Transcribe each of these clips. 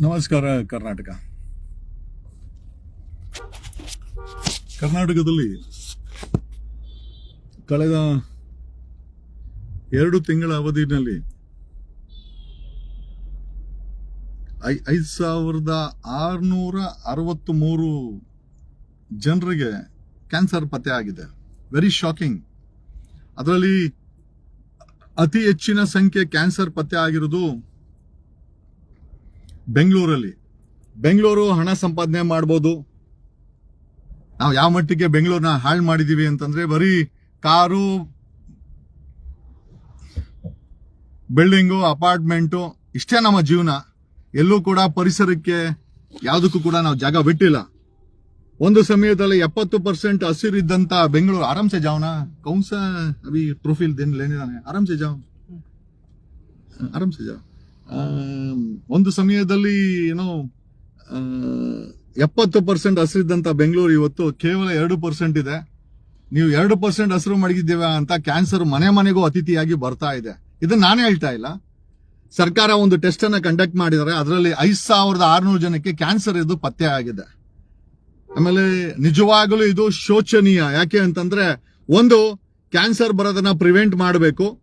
ನಮಸ್ಕಾರ, ಕರ್ನಾಟಕ. ಕರ್ನಾಟಕದಲ್ಲಿ ಕಳೆದ ಎರಡು ತಿಂಗಳ ಅವಧಿನಲ್ಲಿ ಐ- ಐದು ಸಾವಿರದ ಆರುನೂರ ಅರವತ್ತು ಮೂರು ಜನರಿಗೆ ಕ್ಯಾನ್ಸರ್ ಪತ್ತೆ ಆಗಿದೆ. ವೆರಿ ಶಾಕಿಂಗ್ ಅದರಲ್ಲಿ ಅತಿ ಹೆಚ್ಚಿನ ಸಂಖ್ಯೆ ಕ್ಯಾನ್ಸರ್ ಪತ್ತೆ ಆಗಿರೋದು ಬೆಂಗಳೂರಲ್ಲಿ. ಬೆಂಗಳೂರು ಹಣ ಸಂಪಾದನೆ ಮಾಡ್ಬೋದು. ನಾವು ಯಾವ ಮಟ್ಟಿಗೆ ಬೆಂಗಳೂರನ್ನ ಹಾಳು ಮಾಡಿದೀವಿ ಅಂತಂದ್ರೆ ಬರೀ ಕಾರು ಬಿಲ್ಡಿಂಗು ಅಪಾರ್ಟ್ಮೆಂಟು ಇಷ್ಟೇ ನಮ್ಮ ಜೀವನ. ಎಲ್ಲೂ ಕೂಡ ಪರಿಸರಕ್ಕೆ ಯಾವುದಕ್ಕೂ ಕೂಡ ನಾವು ಜಾಗ ಬಿಟ್ಟಿಲ್ಲ. ಒಂದು ಸಮಯದಲ್ಲಿ ಎಪ್ಪತ್ತು ಪರ್ಸೆಂಟ್ ಹಸಿರಿದ್ದಂತ ಬೆಂಗಳೂರು. ಆರಾಮ್ಸೆ ಜಾವನ? ಕೌನ್ಸ ಅಭಿ ಟ್ರೋಫಿಲ್ ದಿನ ಲೇನಿದಾನೆ ಆರಾಮ್ಸೆ ಜಾವ್. ಆರಾಮ್ಸೆ ಜಾವ್. ಒಂದು ಸಮಯದಲ್ಲಿ ಏನೋ ಎಪ್ಪತ್ತು ಪರ್ಸೆಂಟ್ ಹಸಿರಿದ್ದಂಥ ಬೆಂಗಳೂರು ಇವತ್ತು ಕೇವಲ ಎರಡು ಪರ್ಸೆಂಟ್ ಇದೆ. ನೀವು ಎರಡು ಪರ್ಸೆಂಟ್ ಹಸಿರು ಮಡಗಿದ್ದೇವೆ ಅಂತ ಕ್ಯಾನ್ಸರ್ ಮನೆ ಮನೆಗೂ ಅತಿಥಿಯಾಗಿ ಬರ್ತಾ ಇದೆ. ಇದನ್ನ ನಾನೇ ಹೇಳ್ತಾ ಇಲ್ಲ. ಸರ್ಕಾರ ಒಂದು ಟೆಸ್ಟ್ ಅನ್ನ ಕಂಡಕ್ಟ್ ಮಾಡಿದರೆ ಅದರಲ್ಲಿ ಐದ್ ಸಾವಿರದ ಆರ್ನೂರು ಜನಕ್ಕೆ ಕ್ಯಾನ್ಸರ್ ಇದು ಪತ್ತೆ ಆಗಿದೆ. ಆಮೇಲೆ ನಿಜವಾಗಲೂ ಇದು ಶೋಚನೀಯ. ಯಾಕೆ ಅಂತಂದ್ರೆ ಒಂದು ಕ್ಯಾನ್ಸರ್ ಬರೋದನ್ನ ಪ್ರಿವೆಂಟ್ ಮಾಡಬೇಕು.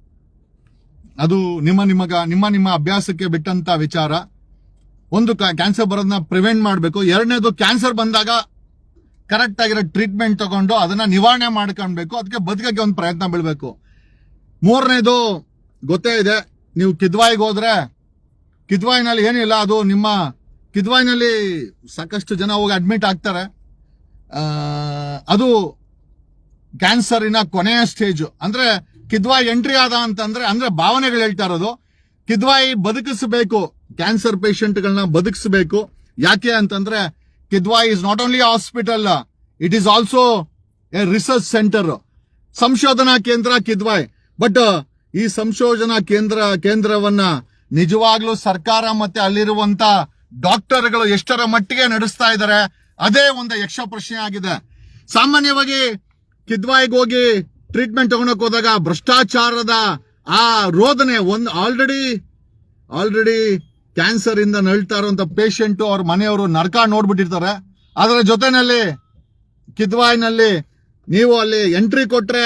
ಅದು ನಿಮ್ಮ ನಿಮಗ, ನಿಮ್ಮ ನಿಮ್ಮ ಅಭ್ಯಾಸಕ್ಕೆ ಬಿಟ್ಟಂತ ವಿಚಾರ. ಒಂದು ಕ್ಯಾನ್ಸರ್ ಬರೋದನ್ನ ಪ್ರಿವೆಂಟ್ ಮಾಡಬೇಕು. ಎರಡನೇದು ಕ್ಯಾನ್ಸರ್ ಬಂದಾಗ ಕರೆಕ್ಟ್ ಆಗಿರೋ ಟ್ರೀಟ್ಮೆಂಟ್ ತಗೊಂಡು ಅದನ್ನ ನಿವಾರಣೆ ಮಾಡ್ಕೊಳ್ಬೇಕು. ಅದಕ್ಕೆ ಬದುಕಕ್ಕೆ ಒಂದು ಪ್ರಯತ್ನ ಬೀಳ್ಬೇಕು. ಮೂರನೇದು ಗೊತ್ತೇ ಇದೆ. ನೀವು ಕಿದ್ವಾಯಿಗೆ ಹೋದ್ರೆ, ಕಿದ್ವಾಯಿನಲ್ಲಿ ಏನಿಲ್ಲ, ಅದು ನಿಮ್ಮ ಕಿದ್ವಾಯಿನಲ್ಲಿ ಸಾಕಷ್ಟು ಜನ ಹೋಗಿ ಅಡ್ಮಿಟ್ ಆಗ್ತಾರೆ. ಅದು ಕ್ಯಾನ್ಸರಿನ ಕೊನೆಯ ಸ್ಟೇಜು ಅಂದ್ರೆ ಕಿದ್ವಾಯಿ ಎಂಟ್ರಿ ಆದ ಅಂತಂದ್ರೆ, ಅಂದ್ರೆ ಭಾವನೆಗಳು ಹೇಳ್ತಾ ಇರೋದು, ಕಿದ್ವಾಯಿ ಬದುಕಿಸಬೇಕು ಕ್ಯಾನ್ಸರ್ ಪೇಷಂಟ್ಗಳನ್ನ ಬದುಕಿಸಬೇಕು. ಯಾಕೆ ಅಂತಂದ್ರೆ, Kidwai is not only hospital it is also a research centre ಸಂಶೋಧನಾ ಕೇಂದ್ರ ಕಿದ್ವಾಯ್. ಬಟ್ ಈ ಸಂಶೋಧನಾ ಕೇಂದ್ರ, ಕೇಂದ್ರವನ್ನ ನಿಜವಾಗ್ಲೂ ಸರ್ಕಾರ ಮತ್ತೆ ಅಲ್ಲಿರುವಂತ ಡಾಕ್ಟರ್ಗಳು ಎಷ್ಟರ ಮಟ್ಟಿಗೆ ನಡೆಸ್ತಾ ಇದ್ದಾರೆ, ಅದೇ ಒಂದು ಯಕ್ಷ ಪ್ರಶ್ನೆ ಆಗಿದೆ. ಸಾಮಾನ್ಯವಾಗಿ ಕಿದ್ವಾಯ್ಗೆ ಹೋಗಿ ಟ್ರೀಟ್ಮೆಂಟ್ ತಗೊಳಕ್ ಹೋದಾಗ ಭ್ರಷ್ಟಾಚಾರದ ಆ ರೋದನೆ ಒಂದು ಆಲ್ರೆಡಿ ಆಲ್ರೆಡಿ ಕ್ಯಾನ್ಸರ್ ಇಂದ ನಳ್ತಾ ಇರುವಂತ ಪೇಷಂಟ್ ಅವ್ರ ಮನೆಯವರು ನರ್ಕ ನೋಡ್ಬಿಟ್ಟಿರ್ತಾರೆ. ಅದರ ಜೊತೆನಲ್ಲಿ ಕಿದ್ವಾಯ್ನಲ್ಲಿ ನೀವು ಅಲ್ಲಿ ಎಂಟ್ರಿ ಕೊಟ್ರೆ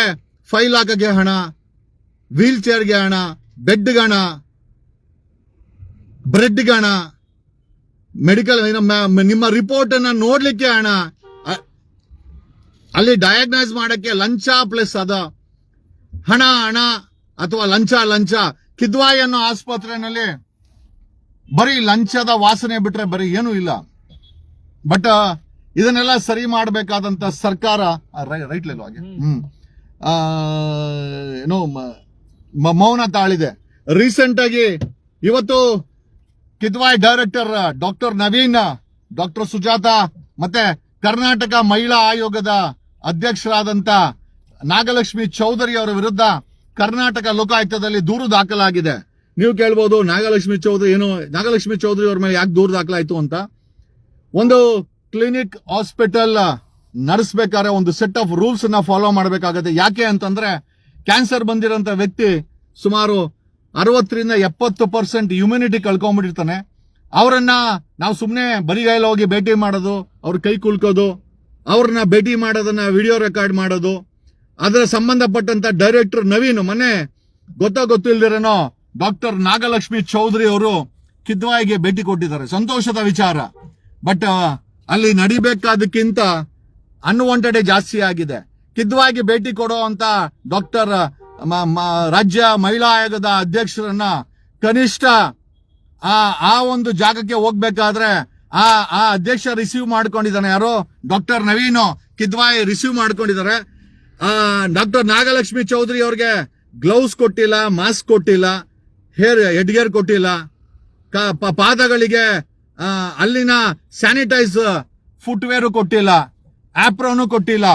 ಫೈಲ್ ಹಾಕಕ್ಕೆ ಹಣ ವೀಲ್ ಚೇರ್ಗೆ ಹಣ ಬೆಡ್ಗೆ ಹಣ ಬ್ರೆಡ್ಗೆ ಹಣ ಮೆಡಿಕಲ್ ನಿಮ್ಮ ರಿಪೋರ್ಟ್ ಅನ್ನ ನೋಡ್ಲಿಕ್ಕೆ ಹಣ. ಅಲ್ಲಿ ಡಯಾಗ್ನೈಸ್ ಮಾಡಕ್ಕೆ ಲಂಚ ಪ್ಲಸ್ ಅದ. ಹಣ ಹಣ ಅಥವಾ ಲಂಚ ಲಂಚ. ಕಿದ್ವಾಯಿ ಅನ್ನೋ ಆಸ್ಪತ್ರೆನಲ್ಲಿ ಬರೀ ಲಂಚದ ವಾಸನೆ ಬಿಟ್ರೆ ಬರೀ ಏನೂ ಇಲ್ಲ. ಬಟ್ ಇದನ್ನೆಲ್ಲ ಸರಿ ಮಾಡಬೇಕಾದಂತ ಸರ್ಕಾರ ರೈಟ್ ಲೆಲ್ ಹಾಗೆ. ಹ್ಮ್. ಏನೋ ಮೌನ ತಾಳಿದೆ. ರೀಸೆಂಟ್ ಆಗಿ ಇವತ್ತು Kidwai director doctor Naveen doctor Sujatha ಮತ್ತೆ ಕರ್ನಾಟಕ ಮಹಿಳಾ ಆಯೋಗದ ಅಧ್ಯಕ್ಷರಾದಂತ ನಾಗಲಕ್ಷ್ಮಿ ಚೌಧರಿ ಅವರ ವಿರುದ್ಧ ಕರ್ನಾಟಕ ಲೋಕಾಯುಕ್ತದಲ್ಲಿ ದೂರು ದಾಖಲಾಗಿದೆ. ನೀವು ಕೇಳ್ಬೋದು, ನಾಗಲಕ್ಷ್ಮಿ ಚೌಧರಿ ಏನು, ನಾಗಲಕ್ಷ್ಮಿ ಚೌಧರಿ ಅವ್ರ ಮೇಲೆ ಯಾಕೆ ದೂರು ದಾಖಲಾಯಿತು ಅಂತ. ಒಂದು ಕ್ಲಿನಿಕ್, ಹಾಸ್ಪಿಟಲ್ ನಡೆಸಬೇಕಾದ್ರೆ ಒಂದು ಸೆಟ್ ಆಫ್ ರೂಲ್ಸ್ನ ಫಾಲೋ ಮಾಡಬೇಕಾಗತ್ತೆ. ಯಾಕೆ ಅಂತಂದ್ರೆ, ಕ್ಯಾನ್ಸರ್ ಬಂದಿರೋಂತ ವ್ಯಕ್ತಿ ಸುಮಾರು ಅರವತ್ತರಿಂದ ಎಪ್ಪತ್ತು ಪರ್ಸೆಂಟ್ ಇಮ್ಯುನಿಟಿ ಕಳ್ಕೊಂಡ್ಬಿಟ್ಟಿರ್ತಾನೆ. ಅವರನ್ನ ನಾವು ಸುಮ್ಮನೆ ಬರಿಗೈಲ ಹೋಗಿ ಭೇಟಿ ಮಾಡೋದು, ಅವ್ರ ಕೈ ಕುಲ್ಕೋದು ಅವ್ರನ್ನ ಭೇಟಿ ಮಾಡೋದನ್ನ ವಿಡಿಯೋ ರೆಕಾರ್ಡ್ ಮಾಡೋದು, ಅದರ ಸಂಬಂಧಪಟ್ಟಂತ ಡೈರೆಕ್ಟರ್ ನವೀನ್, ಮೊನ್ನೆ ಗೊತ್ತಾ ಗೊತ್ತಿಲ್ದಿರೇನೋ ಡಾಕ್ಟರ್ ನಾಗಲಕ್ಷ್ಮಿ ಚೌಧರಿ ಅವರು ಕಿದ್ವಾಯಿಗೆ ಭೇಟಿ ಕೊಟ್ಟಿದ್ದಾರೆ. ಸಂತೋಷದ ವಿಚಾರ. ಬಟ್ ಅಲ್ಲಿ ನಡಿಬೇಕಾದಕ್ಕಿಂತ ಅನ್ವಾಂಟೆಡ್ ಜಾಸ್ತಿ ಆಗಿದೆ. ಕಿದ್ವಾಯಿಗೆ ಭೇಟಿ ಕೊಡೋ ಅಂತ ಡಾಕ್ಟರ್ ರಾಜ್ಯ ಮಹಿಳಾ ಆಯೋಗದ ಅಧ್ಯಕ್ಷರನ್ನ ಕನಿಷ್ಠ ಆ ಒಂದು ಜಾಗಕ್ಕೆ ಹೋಗ್ಬೇಕಾದ್ರೆ ಆ ಆ ಅಧ್ಯಕ್ಷ ರಿಸೀವ್ ಮಾಡ್ಕೊಂಡಿದ್ದಾನೆ ಯಾರು? ಡಾಕ್ಟರ್ ನವೀನ್ ಕಿದ್ವಾಯಿ ರಿಸೀವ್ ಮಾಡ್ಕೊಂಡಿದ್ದಾರೆ. ಡಾಕ್ಟರ್ ನಾಗಲಕ್ಷ್ಮಿ ಚೌಧರಿ ಅವ್ರಿಗೆ ಗ್ಲೌಸ್ ಕೊಟ್ಟಿಲ್ಲ ಮಾಸ್ಕ್ ಕೊಟ್ಟಿಲ್ಲ ಹೇರ್ ಹೆಡ್ಗೇರ್ ಕೊಟ್ಟಿಲ್ಲ. ಪಾದಗಳಿಗೆ ಅಲ್ಲಿನ ಸ್ಯಾನಿಟೈಸ್ ಫುಟ್ವೇರು ಕೊಟ್ಟಿಲ್ಲ ಆಪ್ರೋನು ಕೊಟ್ಟಿಲ್ಲ.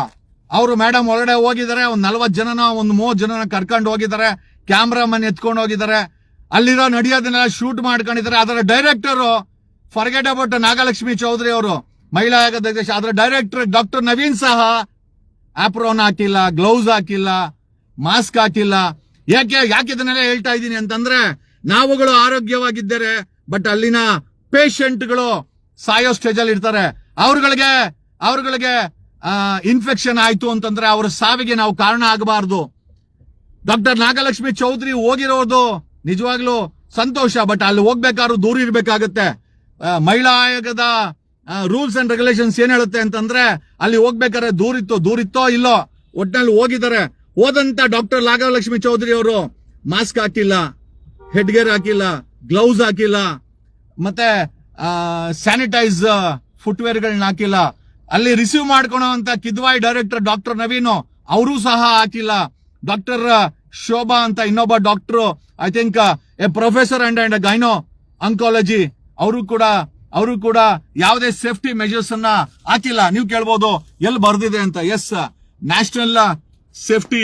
ಅವರು ಮೇಡಮ್ ಒಳಗಡೆ ಹೋಗಿದ್ದಾರೆ, ಒಂದ್ ನಲ್ವತ್ ಜನನ, ಒಂದ್ ಮೂವತ್ ಜನನ ಕರ್ಕೊಂಡು ಹೋಗಿದ್ದಾರೆ ಕ್ಯಾಮ್ರಾಮನ್ ಎತ್ಕೊಂಡು ಹೋಗಿದ್ದಾರೆ. ಅಲ್ಲಿರೋ ನಡೆಯೋದನ್ನೆಲ್ಲ ಶೂಟ್ ಮಾಡ್ಕೊಂಡಿದ್ದಾರೆ. ಅದರ director forget about Nagalakshmi Chaudhary ಅವರು, ಮಹಿಳಾ ಆಯೋಗದ ಅಧ್ಯಕ್ಷ ಅದರ ಡೈರೆಕ್ಟರ್ ಡಾಕ್ಟರ್ ನವೀನ್ ಸಹ ಆಪ್ರೋನ್ ಹಾಕಿಲ್ಲ ಗ್ಲೌಸ್ ಹಾಕಿಲ್ಲ ಮಾಸ್ಕ್ ಹಾಕಿಲ್ಲ. ಯಾಕೆ ಯಾಕೆ ಇದನ್ನೆಲ್ಲ ಹೇಳ್ತಾ ಇದ್ದೀನಿ ಅಂತಂದ್ರೆ, ನಾವುಗಳು ಆರೋಗ್ಯವಾಗಿದ್ದರೆ ಬಟ್ ಅಲ್ಲಿನ ಪೇಷಂಟ್ಗಳು ಸಾಯೋ ಸ್ಟೇಜ್ ಅಲ್ಲಿ ಇರ್ತಾರೆ. ಅವ್ರಗಳಿಗೆ ಅವ್ರಗಳಿಗೆ ಇನ್ಫೆಕ್ಷನ್ ಆಯ್ತು ಅಂತಂದ್ರೆ ಅವ್ರ ಸಾವಿಗೆ ನಾವು ಕಾರಣ ಆಗಬಾರ್ದು. ಡಾಕ್ಟರ್ ನಾಗಲಕ್ಷ್ಮಿ ಚೌಧರಿ ಹೋಗಿರೋದು ನಿಜವಾಗ್ಲೂ ಸಂತೋಷ ಬಟ್ ಅಲ್ಲಿ ಹೋಗ್ಬೇಕಾದ್ರೂ ದೂರ ಇರ್ಬೇಕಾಗತ್ತೆ. ಮಹಿಳಾ ಆಯೋಗದ ರೂಲ್ಸ್ ಅಂಡ್ ರೆಗ್ಯುಲೇಷನ್ಸ್ ಏನ್ ಹೇಳುತ್ತೆ ಅಂತಂದ್ರೆ, ಅಲ್ಲಿ ಹೋಗ್ಬೇಕಾದ್ರೆ ದೂರಿತ್ತೋ ದೂರಿತ್ತೋ ಇಲ್ಲೋ ಒಟ್ಟಿನಲ್ಲಿ ಹೋಗಿದ್ದಾರೆ. ಹೋದಂತ ಡಾಕ್ಟರ್ ಲಾಗವಲಕ್ಷ್ಮಿ ಚೌಧರಿ ಅವರು ಮಾಸ್ಕ್ ಹಾಕಿಲ್ಲ ಹೆಡ್ ಗೇರ್ ಹಾಕಿಲ್ಲ ಗ್ಲೌಸ್ ಹಾಕಿಲ್ಲ, ಮತ್ತೆ ಸ್ಯಾನಿಟೈಸ್ ಫುಟ್ವೇರ್ ಗಳನ್ನ ಹಾಕಿಲ್ಲ. ಅಲ್ಲಿ ರಿಸೀವ್ ಮಾಡ್ಕೊಳೋ ಅಂತ ಕಿದ್ವಾಯಿ ಡೈರೆಕ್ಟರ್ ಡಾಕ್ಟರ್ ನವೀನ್, ಅವರು ಸಹ ಹಾಕಿಲ್ಲ. ಡಾಕ್ಟರ್ ಶೋಭಾ ಅಂತ ಇನ್ನೊಬ್ಬ doctor I think a professor and and gyno oncology ಅವರು ಕೂಡ ಅವರು ಕೂಡ ಯಾವುದೇ ಸೇಫ್ಟಿ ಮೆಜರ್ಸ್ ಅನ್ನ ಹಾಕಿಲ್ಲ. ನೀವು ಕೇಳ್ಬೋದು, ಎಲ್ಲಿ ಬರ್ದಿದೆ ಅಂತ. ಎಸ್ ನ್ಯಾಷನಲ್ ಸೇಫ್ಟಿ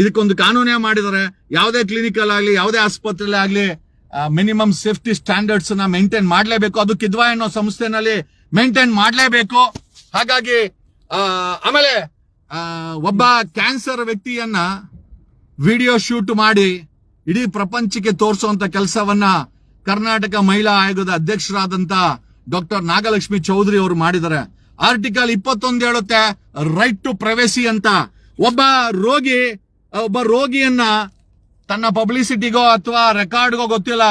ಇದಕ್ಕೊಂದು ಕಾನೂನೇ ಮಾಡಿದರೆ ಯಾವುದೇ ಕ್ಲಿನಿಕಲ್ ಆಗಲಿ, ಯಾವುದೇ ಆಸ್ಪತ್ರೆಯಲ್ಲಿ ಆಗಲಿ ಮಿನಿಮಮ್ ಸೇಫ್ಟಿ ಸ್ಟ್ಯಾಂಡರ್ಡ್ಸ್ನ ಮೇಂಟೈನ್ ಮಾಡಲೇಬೇಕು. ಅದು ಕಿದ್ವಾ ಅನ್ನೋ ಸಂಸ್ಥೆನಲ್ಲಿ ಮೇಂಟೈನ್ ಮಾಡಲೇಬೇಕು. ಹಾಗಾಗಿ ಆಮೇಲೆ ಒಬ್ಬ ಕ್ಯಾನ್ಸರ್ ವ್ಯಕ್ತಿಯನ್ನ ವಿಡಿಯೋ ಶೂಟ್ ಮಾಡಿ, ಇಡೀ ಪ್ರಪಂಚಕ್ಕೆ ತೋರಿಸುವಂತ ಕೆಲಸವನ್ನ ಕರ್ನಾಟಕ ಮಹಿಳಾ ಆಯೋಗದ ಅಧ್ಯಕ್ಷರಾದಂತ ಡಾಕ್ಟರ್ ನಾಗಲಕ್ಷ್ಮಿ ಚೌಧರಿ ಅವರು ಮಾಡಿದ್ದಾರೆ. ಆರ್ಟಿಕಲ್ ಇಪ್ಪತ್ತೊಂದು ಹೇಳುತ್ತೆ ರೈಟ್ ಟು ಪ್ರೈವೇಸಿ ಅಂತ. ಒಬ್ಬ ರೋಗಿ, ಒಬ್ಬ ರೋಗಿಯನ್ನ ತನ್ನ ಪಬ್ಲಿಸಿಟಿಗೋ ಅಥವಾ ರೆಕಾರ್ಡ್ಗೋ ಗೊತ್ತಿಲ್ಲ.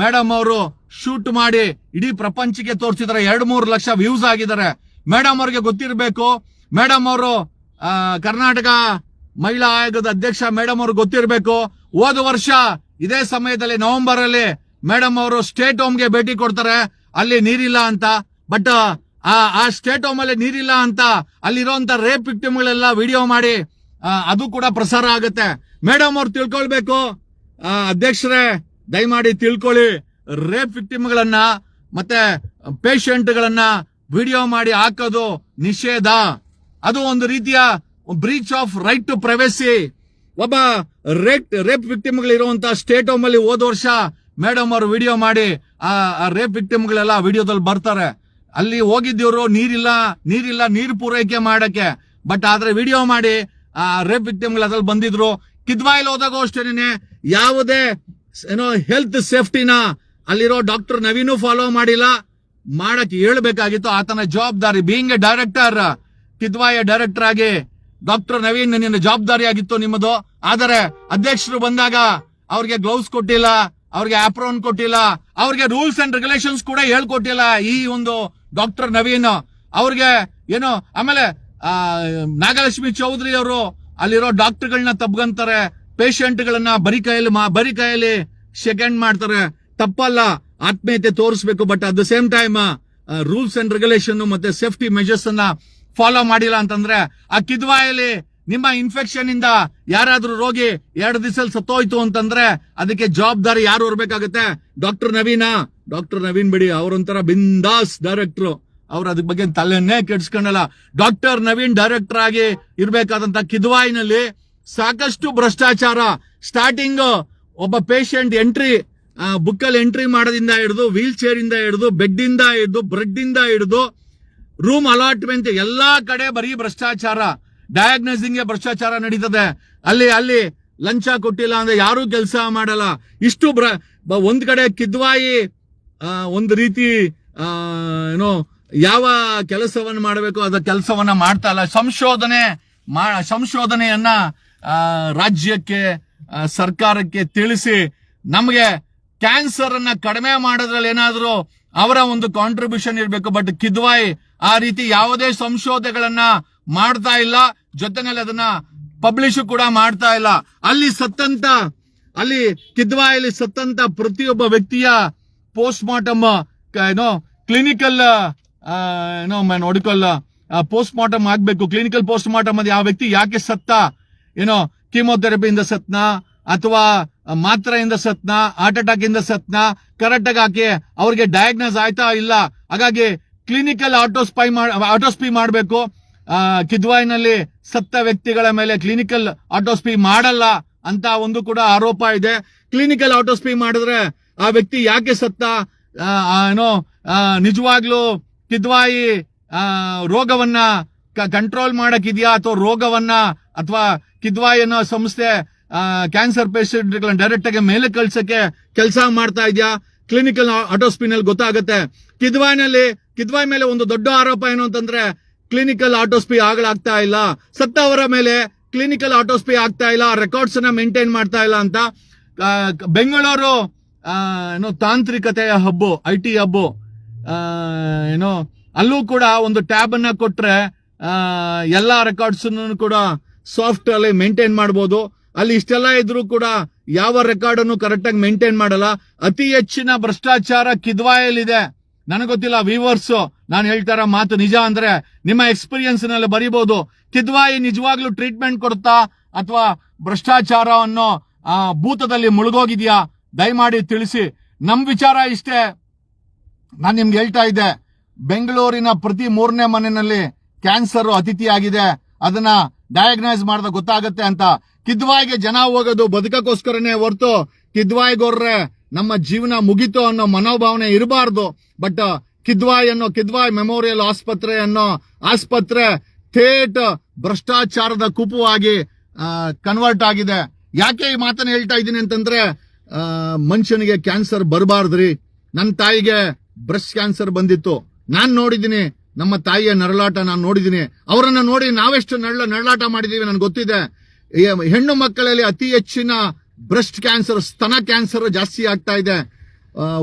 ಮೇಡಮ್ ಅವರು ಶೂಟ್ ಮಾಡಿ ಇಡೀ ಪ್ರಪಂಚಕ್ಕೆ ತೋರಿಸಿದ್ರೆ ಎರಡು ಮೂರು ಲಕ್ಷ ವ್ಯೂಸ್ ಆಗಿದ್ದಾರೆ. ಮೇಡಮ್ ಅವ್ರಿಗೆ ಗೊತ್ತಿರಬೇಕು. ಮೇಡಮ್ ಅವರು ಕರ್ನಾಟಕ ಮಹಿಳಾ ಆಯೋಗದ ಅಧ್ಯಕ್ಷ ಮೇಡಮ್ ಅವ್ರಿಗೆ ಗೊತ್ತಿರಬೇಕು. ಹೋದ ವರ್ಷ ಇದೇ ಸಮಯದಲ್ಲಿ ನವೆಂಬರ್ ಅಲ್ಲಿ ಮೇಡಮ್ ಅವರು ಸ್ಟೇಟ್ ಹೋಮ್ಗೆ ಭೇಟಿ ಕೊಡ್ತಾರೆ, ಅಲ್ಲಿ ನೀರಿಲ್ಲ ಅಂತ. ಬಟ್ ಆ ಸ್ಟೇಟ್ ಹೋಮ್ ಅಲ್ಲಿ ನೀರಿಲ್ಲ ಅಂತ ಅಲ್ಲಿರುವಂತ ರೇಪ್ ವಿಕ್ಟಿಮ್ಗಳೆಲ್ಲ ವಿಡಿಯೋ ಮಾಡಿ ಅದು ಕೂಡ ಪ್ರಸಾರ ಆಗುತ್ತೆ. ಮೇಡಮ್ ಅವ್ರು ತಿಳ್ಕೊಳ್ಬೇಕು. ಅಧ್ಯಕ್ಷರೇ, ದಯಮಾಡಿ ತಿಳ್ಕೊಳ್ಳಿ. ರೇಪ್ ವಿಕ್ಟಿಮ್ಗಳನ್ನ ಮತ್ತೆ ಪೇಷಂಟ್ಗಳನ್ನ ವಿಡಿಯೋ ಮಾಡಿ ಹಾಕೋದು ನಿಷೇಧ. ಅದು ಒಂದು ರೀತಿಯ breach of right to privacy ಒಬ್ಬ ರೇಪ್ ರೇಪ್ ವಿಕ್ಟಿಮ್ಗಳಿರುವಂತ ಸ್ಟೇಟ್ ಹೋಮ್ ಅಲ್ಲಿ ಹೋದ ವರ್ಷ ಮೇಡಮ್ ಅವರು ವಿಡಿಯೋ ಮಾಡಿ, ಆ ರೇಪ್ ವಿಕ್ಟಿಮ್ಗಳೆಲ್ಲ ವಿಡಿಯೋದಲ್ಲಿ ಬರ್ತಾರೆ. ಅಲ್ಲಿ ಹೋಗಿದ್ದೀವ್ರು ನೀರಿಲ್ಲ ನೀರಿಲ್ಲ, ನೀರು ಪೂರೈಕೆ ಮಾಡಕ್ಕೆ. ಬಟ್ ಆದ್ರೆ ವಿಡಿಯೋ ಮಾಡಿ, ಆ ರೇಪ್ ವಿಕ್ಟಿಮ್ಗಳು ಅದ್ರಲ್ಲಿ ಬಂದಿದ್ರು. ಕಿದ್ವಾಯಿಲ್ ಹೋದಾಗ ಅಷ್ಟೇನೆ ಯಾವುದೇ ಏನೋ ಹೆಲ್ತ್ ಸೇಫ್ಟಿನ ಅಲ್ಲಿರೋ ಡಾಕ್ಟರ್ ನವೀನು ಫಾಲೋ ಮಾಡಿಲ್ಲ. ಮಾಡಕ್ ಹೇಳ್ಬೇಕಾಗಿತ್ತು, ಆತನ ಜವಾಬ್ದಾರಿ. Being a director Kidwai director ಆಗಿ ಡಾಕ್ಟರ್ ನವೀನ್ ನಿನ್ನ ಜವಾಬ್ದಾರಿ ಆಗಿತ್ತು ನಿಮ್ಮದು. ಆದರೆ ಅಧ್ಯಕ್ಷರು ಬಂದಾಗ ಅವ್ರಿಗೆ ಗ್ಲೌಸ್ ಕೊಟ್ಟಿಲ್ಲ. ಅವ್ರಿಗೆ ಆಪ್ರೋನ್ ಕೊಟ್ಟಿಲ್ಲ, ಅವ್ರಿಗೆ ರೂಲ್ಸ್ ಅಂಡ್ ರೆಗ್ಯುಲೇಷನ್ಸ್ ಕೂಡ ಹೇಳ್ಕೊಟ್ಟಿಲ್ಲ ಈ ಒಂದು ಡಾಕ್ಟರ್ ನವೀನ್. ಅವ್ರಿಗೆ ಏನು, ಆಮೇಲೆ ನಾಗಲಕ್ಷ್ಮಿ ಚೌಧರಿ ಅವರು ಅಲ್ಲಿರೋ ಡಾಕ್ಟರ್ಗಳನ್ನ ತಬ್ಗಂತಾರೆ ಪೇಷಂಟ್ಗಳನ್ನ ಬರಿ ಕೈಯಲ್ಲಿ ಬರಿ ಕೈಯಲ್ಲಿ ಸೆಕೆಂಡ್ ಮಾಡ್ತಾರೆ. ತಪ್ಪಲ್ಲ ಆತ್ಮೀಯತೆ ತೋರಿಸ್ಬೇಕು but at the same time rules and regulation ಮತ್ತೆ ಸೇಫ್ಟಿ ಮೆಜರ್ಸ್ ಅನ್ನ ಫಾಲೋ ಮಾಡಿಲ್ಲ ಅಂತಂದ್ರೆ ಆ ಕಿದ್ವಾಯಲ್ಲಿ ನಿಮ್ಮ ಇನ್ಫೆಕ್ಷನ್ ಇಂದ ಯಾರಾದ್ರೂ ರೋಗಿ ಎರಡು ದಿವಸಲ್ಲಿ ಸತ್ತೋಯ್ತು ಅಂತಂದ್ರೆ ಅದಕ್ಕೆ ಜವಾಬ್ದಾರಿ ಯಾರು ಇರ್ಬೇಕಾಗತ್ತೆ? ಡಾಕ್ಟರ್ ನವೀನ. ಡಾಕ್ಟರ್ ನವೀನ್ ಬಿಡಿ, ಅವರೊಂಥರ ಬಿಂದಾಸ್ ಡೈರೆಕ್ಟರ್ ಅವ್ರ ಅದ್ರ ಬಗ್ಗೆ ತಲೆನೇ ಕೆಡ್ಸ್ಕೊಂಡಲ್ಲ. ಡಾಕ್ಟರ್ ನವೀನ್ ಡೈರೆಕ್ಟರ್ ಆಗಿ ಇರ್ಬೇಕಾದಂತ ಕಿದ್ವಾಯಿನಲ್ಲಿ ಸಾಕಷ್ಟು ಭ್ರಷ್ಟಾಚಾರ. ಸ್ಟಾರ್ಟಿಂಗ್ ಒಬ್ಬ ಪೇಷಂಟ್ ಎಂಟ್ರಿ ಬುಕ್ ಅಲ್ಲಿ ಎಂಟ್ರಿ ಮಾಡೋದಿಂದ ಹಿಡಿದು ವೀಲ್ ಚೇರ್ ಇಂದ ಹಿಡಿದು ಬೆಡ್ ಇಂದ ಹಿಡಿದು ಬ್ರೆಡ್ ಇಂದ ಹಿಡಿದು ರೂಮ್ ಅಲಾಟ್ಮೆಂಟ್ ಎಲ್ಲಾ ಕಡೆ ಬರೀ ಭ್ರಷ್ಟಾಚಾರ. ಡಯಾಗ್ನೋಸಿಂಗ್ ಭ್ರಷ್ಟಾಚಾರ ನಡೀತದೆ. ಅಲ್ಲಿ ಅಲ್ಲಿ ಲಂಚ ಕೊಟ್ಟಿಲ್ಲ ಅಂದ್ರೆ ಯಾರು ಕೆಲಸ ಮಾಡಲ್ಲ. ಇಷ್ಟು ಬ್ರ ಒಂದ್ ಕಡೆ ಕಿದ್ವಾಯಿ ಒಂದು ರೀತಿ ಏನೋ, ಯಾವ ಕೆಲಸವನ್ನು ಮಾಡಬೇಕು ಅದ ಕೆಲಸವನ್ನ ಮಾಡ್ತಾ ಇಲ್ಲ. ಸಂಶೋಧನೆ ಸಂಶೋಧನೆಯನ್ನ ರಾಜ್ಯಕ್ಕೆ ಸರ್ಕಾರಕ್ಕೆ ತಿಳಿಸಿ ನಮಗೆ ಕ್ಯಾನ್ಸರ್ ಅನ್ನ ಕಡಿಮೆ ಮಾಡೋದ್ರಲ್ಲಿ ಏನಾದರೂ ಅವರ ಒಂದು ಕಾಂಟ್ರಿಬ್ಯೂಷನ್ ಇರಬೇಕು. ಬಟ್ ಕಿದ್ವಾಯಿ ಆ ರೀತಿ ಯಾವುದೇ ಸಂಶೋಧನೆಗಳನ್ನ ಮಾಡ್ತಾ ಇಲ್ಲ. ಜೊತೆನಲ್ಲಿ ಅದನ್ನ ಪಬ್ಲಿಷ್ ಕೂಡ ಮಾಡ್ತಾ ಇಲ್ಲ. ಅಲ್ಲಿ ಸತ್ತಂತ, ಅಲ್ಲಿ ಕಿದ್ವಾಯಲ್ಲಿ ಸತ್ತಂತ ಪ್ರತಿಯೊಬ್ಬ ವ್ಯಕ್ತಿಯ ಪೋಸ್ಟ್ ಮಾರ್ಟಮ್ ಏನೋ ಕ್ಲಿನಿಕಲ್ ಏನೋ ನೋಡಿಕಲ್ ಪೋಸ್ಟ್ ಮಾರ್ಟಮ್ ಆಗ್ಬೇಕು. ಕ್ಲಿನಿಕಲ್ ಪೋಸ್ಟ್ ಮಾರ್ಟಮ್ ಅದು ಯಾವ ವ್ಯಕ್ತಿ ಯಾಕೆ ಸತ್ತ? ಏನೋ ಕೀಮೋಥೆರಪಿಯಿಂದ ಸತ್ನ, ಅಥವಾ ಮಾತ್ರೆಯಿಂದ ಸತ್ನ ಹಾರ್ಟ್ ಅಟ್ಯಾಕ್ ಇಂದ ಸತ್ನ ಕರೆಕ್ಟ್ ಆಗಿ ಹಾಕಿ ಅವ್ರಿಗೆ ಡಯಾಗ್ನೋಸ್ ಆಯ್ತಾ ಇಲ್ಲ? ಹಾಗಾಗಿ ಕ್ಲಿನಿಕಲ್ ಆಟೋಸ್ಪೈ ಆಟೋಸ್ಪಿ ಮಾಡಬೇಕು. ಕಿದ್ವಾಯಿನಲ್ಲಿ ಸತ್ತ ವ್ಯಕ್ತಿಗಳ ಮೇಲೆ ಕ್ಲಿನಿಕಲ್ ಆಟೋಸ್ಪಿ ಮಾಡಲ್ಲ ಅಂತ ಒಂದು ಕೂಡ ಆರೋಪ ಇದೆ. ಕ್ಲಿನಿಕಲ್ ಆಟೋಸ್ಪಿ ಮಾಡಿದ್ರೆ ಆ ವ್ಯಕ್ತಿ ಯಾಕೆ ಸತ್ತ? ಏನೋ ನಿಜವಾಗ್ಲೂ ಕಿದ್ವಾಯಿ ರೋಗವನ್ನ ಕಂಟ್ರೋಲ್ ಮಾಡಕ್ಕಿದ್ಯಾ ಅಥವಾ ರೋಗವನ್ನ ಅಥವಾ ಕಿದ್ವಾಯಿ ಅನ್ನೋ ಸಂಸ್ಥೆ ಕ್ಯಾನ್ಸರ್ ಪೇಷಂಟ್ಗಳನ್ನ ಡೈರೆಕ್ಟ್ ಆಗಿ ಮೇಲೆ ಕಳ್ಸಕ್ಕೆ ಕೆಲಸ ಮಾಡ್ತಾ ಇದೆಯಾ? ಕ್ಲಿನಿಕಲ್ ಆಟೋಸ್ಪಿನಲ್ಲಿ ಗೊತ್ತಾಗುತ್ತೆ. ಕಿದ್ವಾಯ್ನಲ್ಲಿ, ಕಿದ್ವಾಯ್ ಮೇಲೆ ಒಂದು ದೊಡ್ಡ ಆರೋಪ ಏನು ಅಂತಂದ್ರೆ ಕ್ಲಿನಿಕಲ್ ಆಟೋಸ್ಪಿ ಆಗಲಾಗ್ತಾ ಇಲ್ಲ. ಸತ್ತವರ ಮೇಲೆ ಕ್ಲಿನಿಕಲ್ ಆಟೋಸ್ಪಿ ಆಗ್ತಾ ಇಲ್ಲ. ರೆಕಾರ್ಡ್ಸ್ ಅನ್ನ ಮೇಂಟೈನ್ ಮಾಡ್ತಾ ಇಲ್ಲ ಅಂತ. ಬೆಂಗಳೂರು ಏನೋ ತಾಂತ್ರಿಕತೆಯ ಹಬ್ಬು ಐ ಟಿ ಹಬ್ಬು. ಏನೋ ಅಲ್ಲೂ ಕೂಡ ಒಂದು ಟ್ಯಾಬ್ ಅನ್ನ ಕೊಟ್ರೆ ಎಲ್ಲ ರೆಕಾರ್ಡ್ಸ್ ಕೂಡ ಸಾಫ್ಟ್ ಅಲ್ಲಿ ಮೇಂಟೈನ್ ಮಾಡಬಹುದು ಅಲ್ಲಿ ಇಷ್ಟೆಲ್ಲ ಇದ್ರೂ ಕೂಡ ಯಾವ ರೆಕಾರ್ಡ್ ಅನ್ನು ಕರೆಕ್ಟ್ ಆಗಿ ಮೇಂಟೈನ್ ಮಾಡಲ್ಲ. ಅತಿ ಹೆಚ್ಚಿನ ಭ್ರಷ್ಟಾಚಾರ ಕಿದ್ವಾಯಲ್ಲಿದೆ. ನನಗೆ ಗೊತ್ತಿಲ್ಲ ವಿವರ್ಸ್ ನಾನು ಹೇಳ್ತಾರ ಮಾತು ನಿಜ ಅಂದ್ರೆ ನಿಮ್ಮ ಎಕ್ಸ್ಪೀರಿಯನ್ಸ್ನಲ್ಲಿ ಬರೀಬಹುದು ಕಿದ್ವಾಯಿ ನಿಜವಾಗ್ಲೂ ಟ್ರೀಟ್ಮೆಂಟ್ ಕೊಡ್ತಾ ಅಥವಾ ಭ್ರಷ್ಟಾಚಾರವನ್ನು ಭೂತದಲ್ಲಿ ಮುಳುಗೋಗಿದ್ಯಾ? ದಯಮಾಡಿ ತಿಳಿಸಿ. ನಮ್ ವಿಚಾರ ಇಷ್ಟೇ. ನಾನು ನಿಮ್ಗೆ ಹೇಳ್ತಾ ಇದ್ದೆ. ಬೆಂಗಳೂರಿನ ಪ್ರತಿ ಮೂರನೇ ಮನೆಯಲ್ಲಿ ಕ್ಯಾನ್ಸರ್ ಅತಿಥಿಯಾಗಿದೆ. ಅದನ್ನ ಡಯಾಗ್ನೈಸ್ ಮಾಡಿದ ಗೊತ್ತಾಗತ್ತೆ ಅಂತ. ಕಿದ್ವಾಯ್ಗೆ ಜನ ಹೋಗೋದು ಬದುಕಕ್ಕೋಸ್ಕರನೇ ಹೊರ್ತು ಕಿದ್ವಾಯ್ಗೋರ್ರೆ ನಮ್ಮ ಜೀವನ ಮುಗಿತು ಅನ್ನೋ ಮನೋಭಾವನೆ ಇರಬಾರ್ದು. ಬಟ್ ಕಿದ್ವಾಯ್ ಅನ್ನೋ ಕಿದ್ವಾಯ್ ಮೆಮೋರಿಯಲ್ ಆಸ್ಪತ್ರೆ ಅನ್ನೋ ಆಸ್ಪತ್ರೆ ಥೇಟ್ ಭ್ರಷ್ಟಾಚಾರದ ಕುಪುವಾಗಿ ಕನ್ವರ್ಟ್ ಆಗಿದೆ. ಯಾಕೆ ಈ ಮಾತನ್ನ ಹೇಳ್ತಾ ಇದ್ದೀನಿ ಅಂತಂದ್ರೆ ಮನುಷ್ಯನಿಗೆ ಕ್ಯಾನ್ಸರ್ ಬರಬಾರ್ದ್ರಿ. ನನ್ನ ತಾಯಿಗೆ ಬ್ರೆಸ್ಟ್ ಕ್ಯಾನ್ಸರ್ ಬಂದಿತ್ತು. ನಾನು ನೋಡಿದ್ದೀನಿ, ನಮ್ಮ ತಾಯಿಯ ನರಳಾಟ ನಾನು ನೋಡಿದ್ದೀನಿ. ಅವರನ್ನು ನೋಡಿ ನಾವೆಷ್ಟು ನರಳ ನರಳಾಟ ಮಾಡಿದೀವಿ ನನ್ಗೆ ಗೊತ್ತಿದೆ. ಹೆಣ್ಣು ಮಕ್ಕಳಲ್ಲಿ ಅತಿ ಹೆಚ್ಚಿನ ಬ್ರೆಸ್ಟ್ ಕ್ಯಾನ್ಸರ್, ಸ್ತನ ಕ್ಯಾನ್ಸರ್ ಜಾಸ್ತಿ ಆಗ್ತಾ ಇದೆ.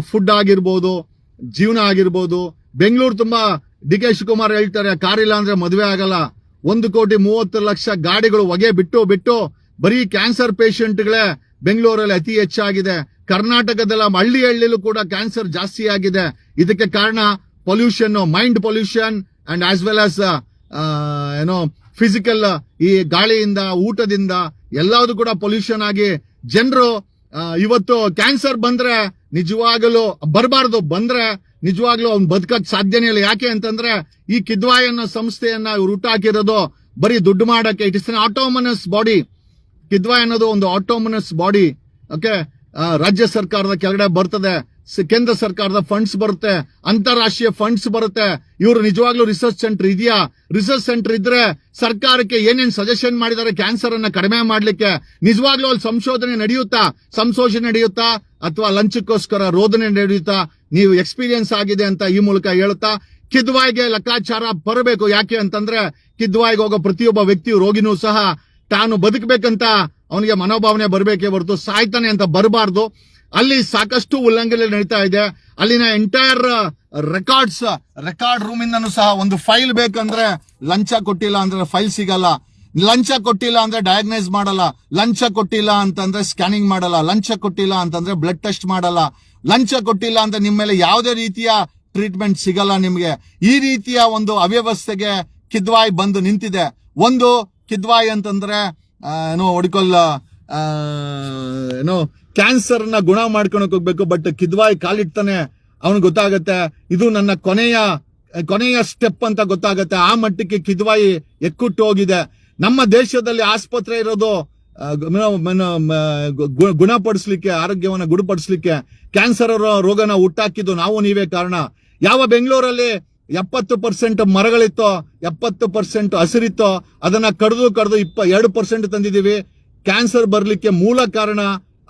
ಫುಡ್ ಆಗಿರ್ಬೋದು, ಜೀವನ ಆಗಿರ್ಬೋದು. ಬೆಂಗಳೂರು ತುಂಬಾ ಡಿ ಕೆ ಶಿವಕುಮಾರ್ ಹೇಳ್ತಾರೆ ಇಲ್ಲ ಅಂದ್ರೆ ಮದುವೆ ಆಗಲ್ಲ. ಒಂದು ಕೋಟಿ ಮೂವತ್ತು ಲಕ್ಷ ಗಾಡಿಗಳು ಹೊಗೆ ಬಿಟ್ಟು ಬಿಟ್ಟು ಬರೀ ಕ್ಯಾನ್ಸರ್ ಪೇಷಂಟ್ಗಳೇ ಬೆಂಗಳೂರಲ್ಲಿ ಅತಿ ಹೆಚ್ಚಾಗಿದೆ. ಕರ್ನಾಟಕದಲ್ಲ ಹಳ್ಳಿ ಹಳ್ಳಿಲೂ ಕೂಡ ಕ್ಯಾನ್ಸರ್ ಜಾಸ್ತಿ ಆಗಿದೆ. ಇದಕ್ಕೆ ಕಾರಣ pollution mind pollution and as well as ಏನೋ ಫಿಸಿಕಲ್ ಈ ಗಾಳಿಯಿಂದ, ಊಟದಿಂದ ಎಲ್ಲದೂ ಕೂಡ ಪೊಲ್ಯೂಷನ್ ಆಗಿ ಜನರು ಇವತ್ತು ಕ್ಯಾನ್ಸರ್ ಬಂದ್ರೆ ನಿಜವಾಗಲೂ ಬರಬಾರ್ದು. ಬಂದ್ರೆ ನಿಜವಾಗ್ಲೂ ಅವ್ನು ಬದುಕಕ್ ಸಾಧ್ಯನೇ ಇಲ್ಲ. ಯಾಕೆ ಅಂತಂದ್ರೆ ಈ ಕಿದ್ವಾಯ ಅನ್ನೋ ಸಂಸ್ಥೆಯನ್ನ ಇವ್ರು ಹುಟ್ಟಾಕಿರೋದು ಬರೀ ದುಡ್ಡು ಮಾಡಕ್ಕೆ it is autonomous body Kidwai ಅನ್ನೋದು ಒಂದು ಆಟೋಮನಸ್ ಬಾಡಿ ಓಕೆ ರಾಜ್ಯ ಸರ್ಕಾರದ ಕೆಳಗಡೆ ಬರ್ತದೆ. ಕೇಂದ್ರ ಸರ್ಕಾರದ ಫಂಡ್ಸ್ ಬರುತ್ತೆ, ಅಂತಾರಾಷ್ಟ್ರೀಯ ಫಂಡ್ಸ್ ಬರುತ್ತೆ. ಇವರು ನಿಜವಾಗ್ಲೂ ರಿಸರ್ಚ್ ಸೆಂಟರ್ ಇದೆಯಾ? ರಿಸರ್ಚ್ ಸೆಂಟರ್ ಇದ್ರೆ ಸರ್ಕಾರಕ್ಕೆ ಏನೇನ್ ಸಜೆಷನ್ ಮಾಡಿದ್ದಾರೆ ಕ್ಯಾನ್ಸರ್ ಅನ್ನ ಕಡಿಮೆ ಮಾಡ್ಲಿಕ್ಕೆ ನಿಜವಾಗ್ಲೂ ಅಲ್ಲಿ ಸಂಶೋಧನೆ ನಡೆಯುತ್ತಾ? ಸಂಶೋಧನೆ ನಡೆಯುತ್ತಾ? ಅಥವಾ ಲಂಚಕ್ಕೋಸ್ಕರ ರೋದನೆ ನಡೆಯುತ್ತಾ? ನೀವು ಎಕ್ಸ್ಪೀರಿಯನ್ಸ್ ಆಗಿದೆ ಅಂತ ಈ ಮೂಲಕ ಹೇಳುತ್ತಾ? ಕಿದ್ವಾಯ್ಗೆ ಲೆಕ್ಕಾಚಾರ ಬರಬೇಕು. ಯಾಕೆ ಅಂತಂದ್ರೆ ಕಿದ್ವಾಯ್ಗೆ ಹೋಗೋ ಪ್ರತಿಯೊಬ್ಬ ವ್ಯಕ್ತಿಯು ರೋಗಿನೂ ಸಹ ತಾನು ಬದುಕಬೇಕಂತ ಅವನಿಗೆ ಮನೋಭಾವನೆ ಬರಬೇಕೇ ಹೊರತು ಸಾಯ್ತಾನೆ ಅಂತ ಬರಬಾರ್ದು. ಅಲ್ಲಿ ಸಾಕಷ್ಟು ಉಲ್ಲಂಘನೆ ನಡೀತಾ ಇದೆ. ಅಲ್ಲಿನ ಎಂಟೈರ್ ರೆಕಾರ್ಡ್ಸ್ ರೆಕಾರ್ಡ್ ರೂಮ್ ಇಂದನೂ ಸಹ ಒಂದು ಫೈಲ್ ಬೇಕಂದ್ರೆ ಲಂಚ ಕೊಟ್ಟಿಲ್ಲ ಅಂದ್ರೆ ಫೈಲ್ ಸಿಗಲ್ಲ. ಲಂಚ ಕೊಟ್ಟಿಲ್ಲ ಅಂದ್ರೆ ಡಯಾಗ್ನೈಸ್ ಮಾಡಲ್ಲ. ಲಂಚ ಕೊಟ್ಟಿಲ್ಲ ಅಂತಂದ್ರೆ ಸ್ಕ್ಯಾನಿಂಗ್ ಮಾಡಲ್ಲ. ಲಂಚ ಕೊಟ್ಟಿಲ್ಲ ಅಂತಂದ್ರೆ ಬ್ಲಡ್ ಟೆಸ್ಟ್ ಮಾಡಲ್ಲ. ಲಂಚ ಕೊಟ್ಟಿಲ್ಲ ಅಂತ ನಿಮ್ಮ ಮೇಲೆ ಯಾವುದೇ ರೀತಿಯ ಟ್ರೀಟ್ಮೆಂಟ್ ಸಿಗಲ್ಲ ನಿಮಗೆ. ಈ ರೀತಿಯ ಒಂದು ಅವ್ಯವಸ್ಥೆಗೆ ಕಿದ್ವಾಯ್ ಬಂದು ನಿಂತಿದೆ. ಒಂದು ಕಿದ್ವಾಯ್ ಅಂತಂದ್ರೆ ಏನೋ ಒಡಿಕೊಲ್ಲ ಏನೋ ಕ್ಯಾನ್ಸರ್ನ ಗುಣ ಮಾಡ್ಕೊಳಕ್ ಹೋಗ್ಬೇಕು ಬಟ್ ಕಿದ್ವಾಯ್ ಕಾಲಿಡ್ತಾನೆ, ಅವನಿಗೆ ಗೊತ್ತಾಗತ್ತೆ, ಇದು ನನ್ನ ಕೊನೆಯ ಕೊನೆಯ ಸ್ಟೆಪ್ ಅಂತ ಗೊತ್ತಾಗತ್ತೆ. ಆ ಮಟ್ಟಕ್ಕೆ ಕಿದ್ವಾಯಿ ಎಕ್ಕುಟ್ಟು ಹೋಗಿದೆ. ನಮ್ಮ ದೇಶದಲ್ಲಿ ಆಸ್ಪತ್ರೆ ಇರೋದು ಗುಣಪಡಿಸ್ಲಿಕ್ಕೆ, ಆರೋಗ್ಯವನ್ನ ಗುಣಪಡಿಸ್ಲಿಕ್ಕೆ ಕ್ಯಾನ್ಸರ್ ರೋಗನ ಹುಟ್ಟಾಕಿದ್ದು ನಾವು ನೀವೇ ಕಾರಣ. ಯಾವ ಬೆಂಗಳೂರಲ್ಲಿ ಎಪ್ಪತ್ತು ಪರ್ಸೆಂಟ್ ಮರಗಳಿತ್ತೋ, ಎಪ್ಪತ್ತು ಪರ್ಸೆಂಟ್ ಹಸಿರಿತ್ತೋ, ಅದನ್ನ ಕಡ್ದು ಕಡ್ದು ಇಪ್ಪ, ಎರಡು ಪರ್ಸೆಂಟ್ ತಂದಿದ್ದೀವಿ. ಕ್ಯಾನ್ಸರ್ ಬರಲಿಕ್ಕೆ ಮೂಲ ಕಾರಣ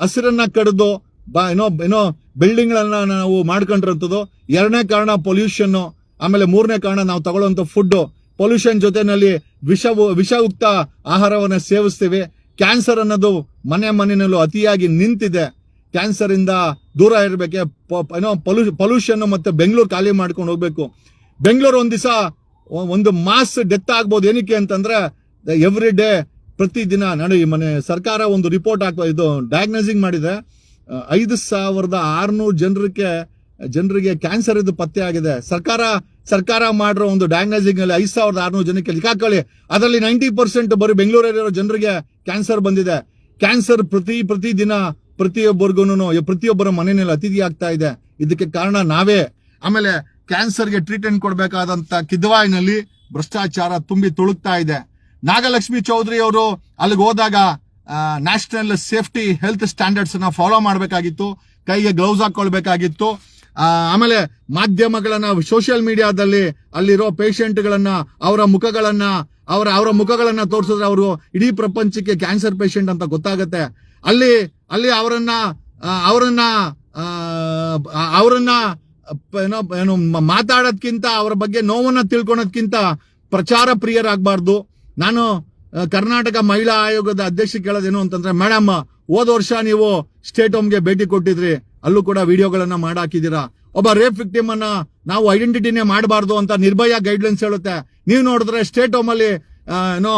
ಹಸಿರನ್ನ ಕಡಿದು ಬಾ ಏನೋ ಏನೋ ಬಿಲ್ಡಿಂಗ್ ಗಳನ್ನ ನಾವು ಮಾಡ್ಕೊಂಡಿರೋಂಥದ್ದು. ಎರಡನೇ ಕಾರಣ ಪೊಲ್ಯೂಷನ್ ಆಮೇಲೆ ಮೂರನೇ ಕಾರಣ ನಾವು ತಗೊಳ್ಳುವಂತ ಫುಡ್ ಪೊಲ್ಯೂಷನ್ ಜೊತೆನಲ್ಲಿ ವಿಷ, ವಿಷಯುಕ್ತ ಆಹಾರವನ್ನ ಸೇವಿಸ್ತೀವಿ. ಕ್ಯಾನ್ಸರ್ ಅನ್ನೋದು ಮನೆ ಮನೆಯಲ್ಲೂ ಅತಿಯಾಗಿ ನಿಂತಿದೆ. ಕ್ಯಾನ್ಸರ್ ಇಂದ ದೂರ ಇರಬೇಕೆ. ಏನೋ ಪೊಲ್ಯೂಷನ್ ಮತ್ತೆ ಬೆಂಗಳೂರು ಖಾಲಿ ಮಾಡ್ಕೊಂಡು ಹೋಗ್ಬೇಕು. ಬೆಂಗಳೂರು ಒಂದ್ ದಿವಸ ಒಂದು ಮಾಸ್ ಡೆತ್ ಆಗ್ಬೋದು ಏನಕ್ಕೆ ಅಂತಂದ್ರೆ ಎವ್ರಿ ಡೇ ಪ್ರತಿದಿನ ನಡೆಯ ಮನೆ ಸರ್ಕಾರ ಒಂದು ರಿಪೋರ್ಟ್ ಹಾಕ್ತಾ ಇದು ಡಯಾಗ್ನೋಸಿಂಗ್ ಮಾಡಿದೆ. ಐದು ಸಾವಿರದ ಆರುನೂರು ಜನರಿಗೆ ಜನರಿಗೆ ಕ್ಯಾನ್ಸರ್ ಇದು ಪತ್ತೆ ಆಗಿದೆ. ಸರ್ಕಾರ ಸರ್ಕಾರ ಮಾಡಿರೋ ಒಂದು ಡಯಾಗ್ನೋಸಿಂಗ್ ಅಲ್ಲಿ ಐದು ಸಾವಿರದ ಆರ್ನೂರು ಜನಕ್ಕೆ ಹಾಕೊಳ್ಳಿ. ಅದರಲ್ಲಿ ನೈಂಟಿ ಪರ್ಸೆಂಟ್ ಬರೀ ಬೆಂಗಳೂರಲ್ಲಿರೋ ಜನರಿಗೆ ಕ್ಯಾನ್ಸರ್ ಬಂದಿದೆ. ಕ್ಯಾನ್ಸರ್ ಪ್ರತಿ ಪ್ರತಿ ದಿನ ಪ್ರತಿಯೊಬ್ಬರಿಗೂ ಪ್ರತಿಯೊಬ್ಬರ ಮನೆಯಲ್ಲಿ ಅತಿಥಿ ಆಗ್ತಾ ಇದೆ. ಇದಕ್ಕೆ ಕಾರಣ ನಾವೇ. ಆಮೇಲೆ ಕ್ಯಾನ್ಸರ್ಗೆ ಟ್ರೀಟ್ಮೆಂಟ್ ಕೊಡಬೇಕಾದಂತ ಕಿದ್ವಾಯಿನಲ್ಲಿ ಭ್ರಷ್ಟಾಚಾರ ತುಂಬಿ ತುಳುಕ್ತಾ ಇದೆ. ನಾಗಲಕ್ಷ್ಮಿ ಚೌಧರಿ ಅವರು ಅಲ್ಲಿಗೆ ಹೋದಾಗ ನ್ಯಾಷನಲ್ ಸೇಫ್ಟಿ ಹೆಲ್ತ್ ಸ್ಟ್ಯಾಂಡರ್ಡ್ಸ್ನ ಫಾಲೋ ಮಾಡಬೇಕಾಗಿತ್ತು, ಕೈಗೆ ಗ್ಲೌಸ್ ಹಾಕೊಳ್ಬೇಕಾಗಿತ್ತು. ಆಮೇಲೆ ಮಾಧ್ಯಮಗಳನ್ನ ಸೋಷಿಯಲ್ ಮೀಡಿಯಾದಲ್ಲಿ ಅಲ್ಲಿರೋ ಪೇಷಂಟ್ಗಳನ್ನ ಅವರ ಮುಖಗಳನ್ನ, ಅವರ ಅವರ ಮುಖಗಳನ್ನ ತೋರಿಸಿದ್ರೆ ಅವರು ಇಡೀ ಪ್ರಪಂಚಕ್ಕೆ ಕ್ಯಾನ್ಸರ್ ಪೇಷಂಟ್ ಅಂತ ಗೊತ್ತಾಗತ್ತೆ. ಅಲ್ಲಿ ಅಲ್ಲಿ ಅವರನ್ನ ಅವರನ್ನ ಅವರನ್ನ ಏನೋ, ಏನು, ಮಾತಾಡೋದ್ಕಿಂತ, ಅವರ ಬಗ್ಗೆ ನೋವನ್ನ ತಿಳ್ಕೊಳೋದ್ಕಿಂತ ಪ್ರಚಾರ ಪ್ರಿಯರಾಗಬಾರ್ದು. ನಾನು ಕರ್ನಾಟಕ ಮಹಿಳಾ ಆಯೋಗದ ಅಧ್ಯಕ್ಷ ಕೇಳೋದೇನು ಅಂತಂದ್ರೆ, ಮೇಡಮ್, ಹೋದ ವರ್ಷ ನೀವು ಸ್ಟೇಟ್ ಹೋಮ್ಗೆ ಭೇಟಿ ಕೊಟ್ಟಿದ್ರಿ. ಅಲ್ಲೂ ಕೂಡ ವಿಡಿಯೋಗಳನ್ನ ಮಾಡಾಕಿದ್ದೀರಾ. ಒಬ್ಬ ರೇಪ್ ವಿಕ್ಟಿಮ್ ಅನ್ನ ನಾವು ಐಡೆಂಟಿಟಿನೇ ಮಾಡಬಾರ್ದು ಅಂತ ನಿರ್ಭಯ ಗೈಡ್ಲೈನ್ಸ್ ಹೇಳುತ್ತೆ. ನೀವು ನೋಡಿದ್ರೆ ಸ್ಟೇಟ್ ಹೋಮ್ ಅಲ್ಲಿ ಏನೋ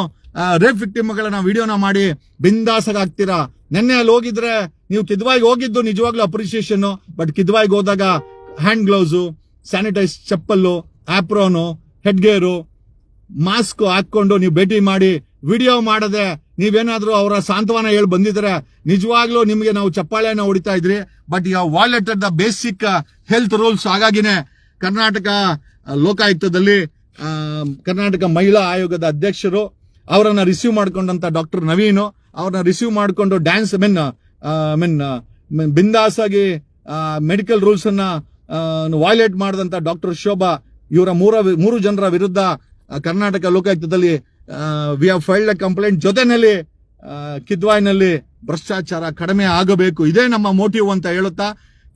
ರೇಪ್ ವಿಕ್ಟಿಮ್ಗಳನ್ನ ವಿಡಿಯೋನ ಮಾಡಿ ಬಿಂದಾಸಾಗ್ತೀರಾ ನಿನ್ನೆ ಅಲ್ಲಿ ಹೋಗಿದ್ರೆ ನೀವು ಕಿದ್ವಾಯಿಗೆ ಹೋಗಿದ್ದು ನಿಜವಾಗ್ಲೂ ಅಪ್ರಿಸಿಯೇಷನ್ ಬಟ್ ಕಿದ್ವಾಯಿಗೆ ಹೋದಾಗ hand gloves sanitise chappal apron head gear mask ಹಾಕೊಂಡು ನೀವು ಭೇಟಿ ಮಾಡಿ, ವಿಡಿಯೋ ಮಾಡದೆ ನೀವೇನಾದ್ರೂ ಅವರ ಸಾಂತ್ವನ ಹೇಳಿ ಬಂದಿದ್ರೆ ನಿಜವಾಗ್ಲೂ ನಿಮಗೆ ನಾವು ಚಪ್ಪಾಳೆಯನ್ನ ಹೊಡಿತಾ ಇದ್ರಿ. But you violate the basic health rules ಹಾಗಾಗಿನೇ ಕರ್ನಾಟಕ ಲೋಕಾಯುಕ್ತದಲ್ಲಿ ಕರ್ನಾಟಕ ಮಹಿಳಾ ಆಯೋಗದ ಅಧ್ಯಕ್ಷರು ಅವರನ್ನ ರಿಸೀವ್ ಮಾಡ್ಕೊಂಡಂತ ಡಾಕ್ಟರ್ ನವೀನ್ ಅವ್ರನ್ನ ರಿಸೀವ್ ಮಾಡಿಕೊಂಡು ಡ್ಯಾನ್ಸ್ ಮೆನ್ ಮೆನ್ ಬಿಂದಾಸಾಗಿ ಮೆಡಿಕಲ್ ರೂಲ್ಸ್ ಅನ್ನ ವಾಯ್ಲೇಟ್ ಮಾಡಿದಂತ ಡಾಕ್ಟರ್ ಶೋಭಾ, ಇವರ ಮೂರ, ಮೂರು ಜನರ ವಿರುದ್ಧ ಕರ್ನಾಟಕ ಲೋಕಾಯುಕ್ತದಲ್ಲಿ ವಿ ಹ್ಯಾವ್ ಫೈಲ್ಡ್ ಕಂಪ್ಲೇಂಟ್ ಜೊತೆನಲ್ಲಿ ಕಿದ್ವಾಯ್ನಲ್ಲಿ ಭ್ರಷ್ಟಾಚಾರ ಕಡಿಮೆ ಆಗಬೇಕು. ಇದೇ ನಮ್ಮ ಮೋಟಿವ್ ಅಂತ ಹೇಳುತ್ತಾ,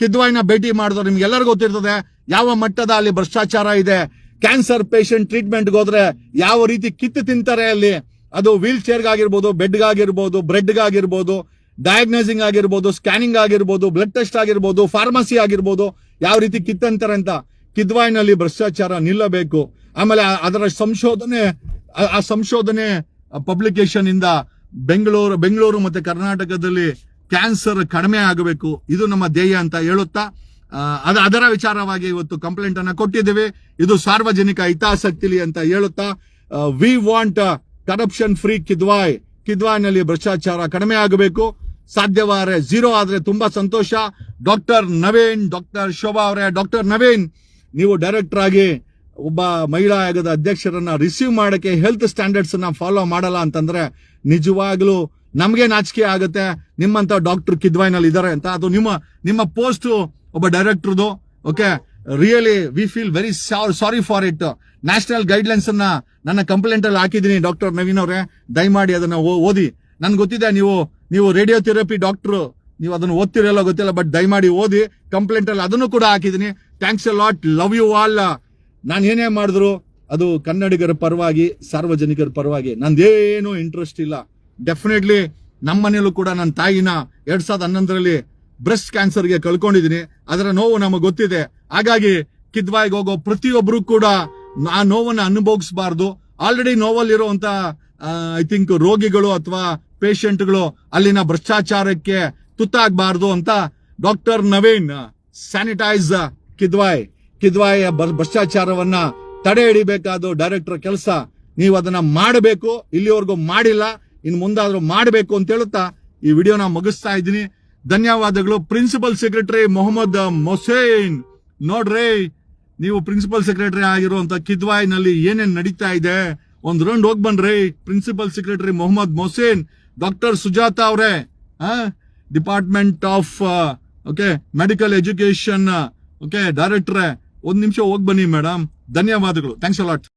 ಕಿದ್ವಾಯ್ನ ಭೇಟಿ ಮಾಡಿದ್ರೆ ನಿಮ್ಗೆ ಎಲ್ಲರಿಗೂ ಗೊತ್ತಿರ್ತದೆ, ಯಾವ ಮಟ್ಟದ ಅಲ್ಲಿ ಭ್ರಷ್ಟಾಚಾರ ಇದೆ ಕ್ಯಾನ್ಸರ್ ಪೇಷಂಟ್ ಟ್ರೀಟ್ಮೆಂಟ್ಗೆ ಹೋದ್ರೆ ಯಾವ ರೀತಿ ಕಿತ್ತು ತಿಂತಾರೆ ಅಲ್ಲಿ, ಅದು ವೀಲ್ ಚೇರ್ಗಾಗಿರ್ಬೋದು ಬೆಡ್ಗಾಗಿರ್ಬೋದು ಬ್ರೆಡ್ಗಾಗಿರ್ಬೋದು ಡಯಾಗ್ನೈಸಿಂಗ್ ಆಗಿರ್ಬೋದು ಸ್ಕ್ಯಾನಿಂಗ್ ಆಗಿರ್ಬೋದು ಬ್ಲಡ್ ಟೆಸ್ಟ್ ಆಗಿರ್ಬೋದು ಫಾರ್ಮಸಿ ಆಗಿರ್ಬೋದು, ಯಾವ ರೀತಿ ಕಿತ್ತಂತಾರೆ ಅಂತ. ಕಿದ್ವಾಯ್ನಲ್ಲಿ ಭ್ರಷ್ಟಾಚಾರ ನಿಲ್ಲಬೇಕು. ಆಮೇಲೆ ಅದರ ಸಂಶೋಧನೆ, ಆ- ಸಂಶೋಧನೆ ಪಬ್ಲಿಕೇಶನ್ ಇಂದ ಬೆಂಗಳೂರು ಬೆಂಗಳೂರು ಮತ್ತೆ ಕರ್ನಾಟಕದಲ್ಲಿ ಕ್ಯಾನ್ಸರ್ ಕಡಿಮೆ ಆಗಬೇಕು. ಇದು ನಮ್ಮ ಧ್ಯೇಯ ಅಂತ ಹೇಳುತ್ತಾ ಅದ ಅದರ ವಿಚಾರವಾಗಿ ಇವತ್ತು ಕಂಪ್ಲೇಂಟ್ ಅನ್ನ ಕೊಟ್ಟಿದ್ದೇವೆ. ಇದು ಸಾರ್ವಜನಿಕ ಹಿತಾಸಕ್ತಿಲಿ ಅಂತ ಹೇಳುತ್ತಾ we want corruption free Kidwai ಕಿದ್ವಾಯ್ನಲ್ಲಿ ಭ್ರಷ್ಟಾಚಾರ ಕಡಿಮೆ ಆಗಬೇಕು. ಸಾಧ್ಯವಾದ್ರೆ ಝೀರೋ ಆದ್ರೆ ತುಂಬಾ ಸಂತೋಷ. ಡಾಕ್ಟರ್ ನವೀನ್ ಡಾಕ್ಟರ್ ಶೋಭಾ ಅವರೇ ಡಾಕ್ಟರ್ ನವೀನ್ ನೀವು ಡೈರೆಕ್ಟರ್ ಆಗಿ ಒಬ್ಬ ಮಹಿಳಾ ಆಯೋಗದ ಅಧ್ಯಕ್ಷರನ್ನ ರಿಸೀವ್ ಮಾಡಕ್ಕೆ ಹೆಲ್ತ್ ಸ್ಟ್ಯಾಂಡರ್ಡ್ಸ್ ಫಾಲೋ ಮಾಡಲ್ಲ ಅಂತಂದ್ರೆ ನಿಜವಾಗ್ಲೂ ನಮ್ಗೆ ನಾಚಿಕೆ ಆಗುತ್ತೆ. ನಿಮ್ಮಂತ ಡಾಕ್ಟರ್ ಕಿದ್ವಾಯ್ನಲ್ಲಿ ಇದಾರೆ ಅಂತ. ಅದು ನಿಮ್ಮ ನಿಮ್ಮ ಪೋಸ್ಟ್ ಒಬ್ಬ ಡೈರೆಕ್ಟರ್ದು okay really we feel very sorry for it national guidelines ಅನ್ನ ನನ್ನ ಕಂಪ್ಲೇಂಟ್ ಅಲ್ಲಿ ಹಾಕಿದೀನಿ ಡಾಕ್ಟರ್ ನವೀನ್ ಅವರೇ. ದಯಮಾಡಿ ಅದನ್ನ ಓದಿ. ನನ್ಗೆ ಗೊತ್ತಿದೆ ನೀವು ನೀವು ರೇಡಿಯೋಥೆರಪಿ ಡಾಕ್ಟರ್ ನೀವು ಅದನ್ನು ಓದ್ತಿರಲ್ಲ ಗೊತ್ತಿಲ್ಲ ಬಟ್ ದಯಮಾಡಿ ಓದಿ. ಕಂಪ್ಲೇಂಟ್ ಅಲ್ಲಿ ಅದನ್ನು ಕೂಡ ಹಾಕಿದೀನಿ thanks a lot love you all ನಾನು ಏನೇ ಮಾಡಿದ್ರು ಅದು ಕನ್ನಡಿಗರ ಪರವಾಗಿ, ಸಾರ್ವಜನಿಕರ ಪರವಾಗಿ. ನಂದೇನು ಇಂಟ್ರೆಸ್ಟ್ ಇಲ್ಲ. ಡೆಫಿನೆಟ್ಲಿ ನಮ್ಮ ಮನೇಲೂ ಕೂಡ ನನ್ನ ತಾಯಿನ ಎರಡ್ ಸಾವಿರದ ಹನ್ನೊಂದರಲ್ಲಿ ಬ್ರೆಸ್ಟ್ ಕ್ಯಾನ್ಸರ್ಗೆ ಕಳ್ಕೊಂಡಿದ್ದೀನಿ. ಅದರ ನೋವು ನಮಗೆ ಗೊತ್ತಿದೆ. ಹಾಗಾಗಿ ಕಿದ್ವಾಯಿಗೆ ಹೋಗೋ ಪ್ರತಿಯೊಬ್ಬರು ಕೂಡ ಆ ನೋವನ್ನ ಅನುಭವಿಸಬಾರ್ದು. ಆಲ್ರೆಡಿ ನೋವಲ್ಲಿರುವಂತ ಐ ಥಿಂಕ್ ರೋಗಿಗಳು ಅಥವಾ ಪೇಷಂಟ್ಗಳು ಅಲ್ಲಿನ ಭ್ರಷ್ಟಾಚಾರಕ್ಕೆ ತುತ್ತಾಗಬಾರ್ದು ಅಂತ ಡಾಕ್ಟರ್ ನವೀನ್ ಸ್ಯಾನಿಟೈಸ್ ಕಿದ್ವಾಯ್ ಕಿದ್ವಾಯ ಭ್ರಷ್ಟಾಚಾರವನ್ನ ತಡೆ ಹಿಡಿಬೇಕಾದ ಡೈರೆಕ್ಟರ್ ಕೆಲಸ ನೀವು ಅದನ್ನ ಮಾಡಬೇಕು, ಇಲ್ಲಿವರೆಗೂ ಮಾಡಿಲ್ಲ, ಇನ್ನು ಮುಂದಾದ್ರೂ ಮಾಡಬೇಕು ಅಂತ ಹೇಳುತ್ತಾ ಈ ವಿಡಿಯೋನ ಮುಗಿಸ್ತಾ ಇದ್ದೀನಿ. ಧನ್ಯವಾದಗಳು. Principal secretary Mohammad Mohsin. ನೋಡ್ರಿ, ನೀವು ಪ್ರಿನ್ಸಿಪಲ್ ಸೆಕ್ರೆಟರಿ ಆಗಿರುವಂತ ಕಿದ್ವಾಯ್ನಲ್ಲಿ ಏನೇನ್ ನಡೀತಾ ಇದೆ? ಒಂದ್ ರೌಂಡ್ ಹೋಗ್ ಬನ್ರಿ. Principal secretary Mohammad Mohsin, doctor Sujatha ಅವರೇ department of okay, medical education okay ಡೈರೆಕ್ಟ್ರೆ ಒಂದ್ ನಿಮಿಷ ಹೋಗ್ ಬನ್ನಿ ಮೇಡಮ್ ಧನ್ಯವಾದಗಳು. Thanks a lot